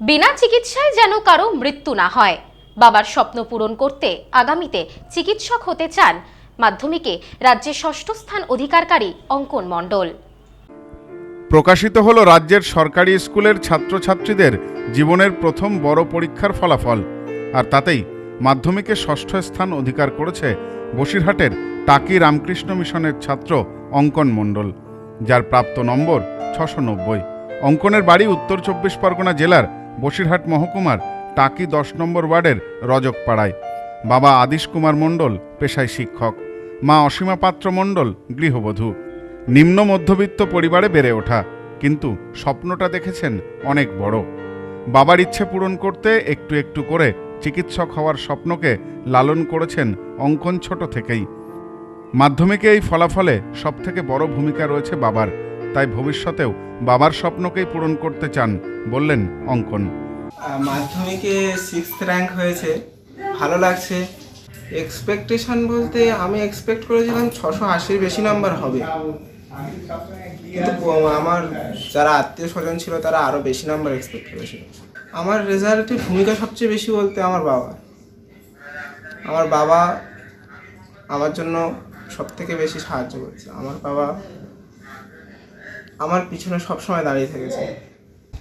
বিনা চিকিৎসায় যেন কারও মৃত্যু না হয়। বাবার স্বপ্ন পূরণ করতে আগামীতে চিকিৎসক হতে চান মাধ্যমিকে রাজ্যে ষষ্ঠ স্থান অধিকারকারী অঙ্কন মণ্ডল। প্রকাশিত হলো রাজ্যের সরকারি স্কুলের ছাত্রছাত্রীদের জীবনের প্রথম বড় পরীক্ষার ফলাফল। আর তাতেই মাধ্যমিকে ষষ্ঠ স্থান অধিকার করেছে বসিরহাটের টাকি রামকৃষ্ণ মিশনের ছাত্র অঙ্কন মণ্ডল, যার প্রাপ্ত নম্বর ছশো নব্বই। অঙ্কনের বাড়ি উত্তর চব্বিশ পরগনা জেলার বসিরহাট মহকুমার টাকি দশ নম্বর ওয়ার্ডের রজকপাড়ায়। বাবা আদিশ কুমার মণ্ডল পেশায় শিক্ষক। মা অসীমা পাত্র মণ্ডল গৃহবধূ। নিম্ন মধ্যবিত্ত পরিবারে বেড়ে ওঠা। কিন্তু স্বপ্নটা দেখেছেন অনেক বড়। বাবার ইচ্ছে পূরণ করতে একটু একটু করে চিকিৎসক হওয়ার স্বপ্নকে লালন করেছেন অঙ্কন ছোট থেকেই। মাধ্যমিকে এই ফলাফলে সবথেকে বড় ভূমিকা রয়েছে বাবার। তাই ভবিষ্যতেও বাবার স্বপ্নকেই পূরণ করতে চান বললেন অঙ্কন। মাধ্যমিকে সিক্সথ র্যাঙ্ক হয়েছে। ভালো লাগছে। এক্সপেকটেশন বলতে আমি এক্সপেক্ট করেছিলাম ছশো আশির বেশি নাম্বার হবে। কিন্তু আমার যারা আত্মীয় স্বজন ছিল, তারা আরও বেশি নাম্বার এক্সপেক্ট করেছিল। আমার রেজাল্টের ভূমিকা সবচেয়ে বেশি বলতে আমার বাবা। আমার বাবা আমার জন্য সব থেকে বেশি সাহায্য করেছে। আমার বাবা আমার পিছনে সবসময় দাঁড়িয়ে থেকেছে।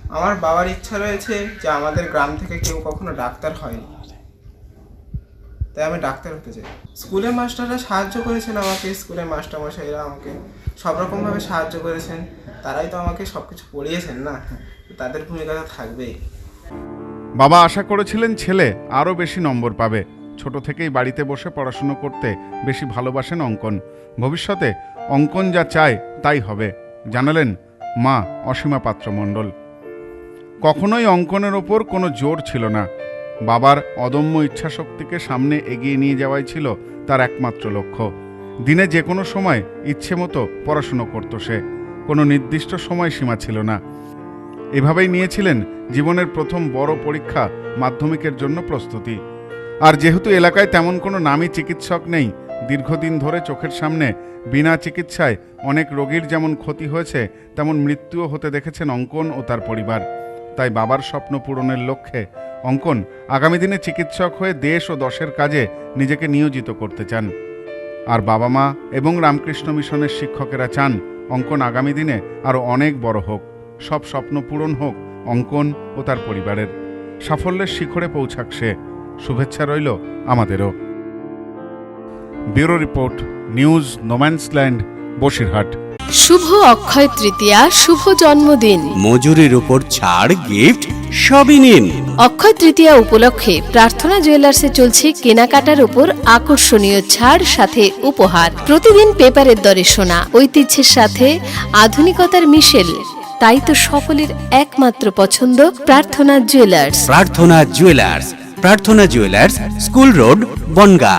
আমার বাবার ইচ্ছা রয়েছে যে আমাদের গ্রাম থেকে কেউ কখনো ডাক্তার হয়নি। তাই আমি ডাক্তার হতে চাই। স্কুলের মাস্টাররা সাহায্য করেছেন আমাকে, স্কুলের মাস্টারমশাইরা আমাকে। সব রকমভাবে সাহায্য করেছেন। তারাই তো আমাকে সব কিছু পড়িয়েছেন না? তাদের ভূমিকা তো থাকবেই। বাবা আশা করেছিলেন ছেলে আরও বেশি নম্বর পাবে। ছোট থেকেই বাড়িতে বসে পড়াশুনো করতে বেশি ভালোবাসেন অঙ্কন। ভবিষ্যতে অঙ্কন যা চায় তাই হবে। জানালেন মা অসীমা পাত্র মণ্ডল। কখনোই অঙ্কনের ওপর কোনো জোর ছিল না। বাবার অদম্য ইচ্ছাশক্তিকে সামনে এগিয়ে নিয়ে যাওয়াই ছিল তার একমাত্র লক্ষ্য। দিনে যে কোনো সময় ইচ্ছে মতো পড়াশুনো করত সে। কোনো নির্দিষ্ট সময়সীমা ছিল না। এভাবেই নিয়েছিলেন জীবনের প্রথম বড় পরীক্ষা মাধ্যমিকের জন্য প্রস্তুতি। আর যেহেতু এলাকায় তেমন কোনো নামী চিকিৎসক নেই দীর্ঘদিন ধরে চোখের সামনে, বিনা চিকিৎসায় অনেক রোগীর যেমন ক্ষতি হয়েছে, তেমন মৃত্যুও হতে দেখেছেন অঙ্কন ও তার পরিবার। তাই বাবার স্বপ্ন পূরণের লক্ষ্যে অঙ্কন আগামী দিনে চিকিৎসক হয়ে দেশ ও দশের কাজে নিজেকে নিয়োজিত করতে চান। আর বাবা মা এবং রামকৃষ্ণ মিশনের শিক্ষকেরা চান অঙ্কন আগামী দিনে আরও অনেক বড় হোক। সব স্বপ্ন পূরণ হোক অঙ্কন ও তার পরিবারের। সাফল্যের শিখরে পৌঁছাক সে। শুভেচ্ছা রইল আমাদেরও। Bureau report news no man's land Basirhat. শুভ অক্ষয় তৃতীয়া শুভ জন্মদিন। মজুরির উপর ছাড় গিফট সবই নিন। অক্ষয় তৃতীয়া উপলক্ষে প্রার্থনা জুয়েলার্সে চলছে কেনাকাটার উপর আকর্ষণীয় ছাড় সাথে উপহার। প্রতিদিন পেপারের দরে সোনা ঐতিহ্যের সাথে আধুনিকতার মিশেল। তাই তো সকলের একমাত্র পছন্দ প্রার্থনা জুয়েলার্স। প্রার্থনা জুয়েলার্স প্রার্থনা জুয়েলার্স স্কুল রোড বনগা।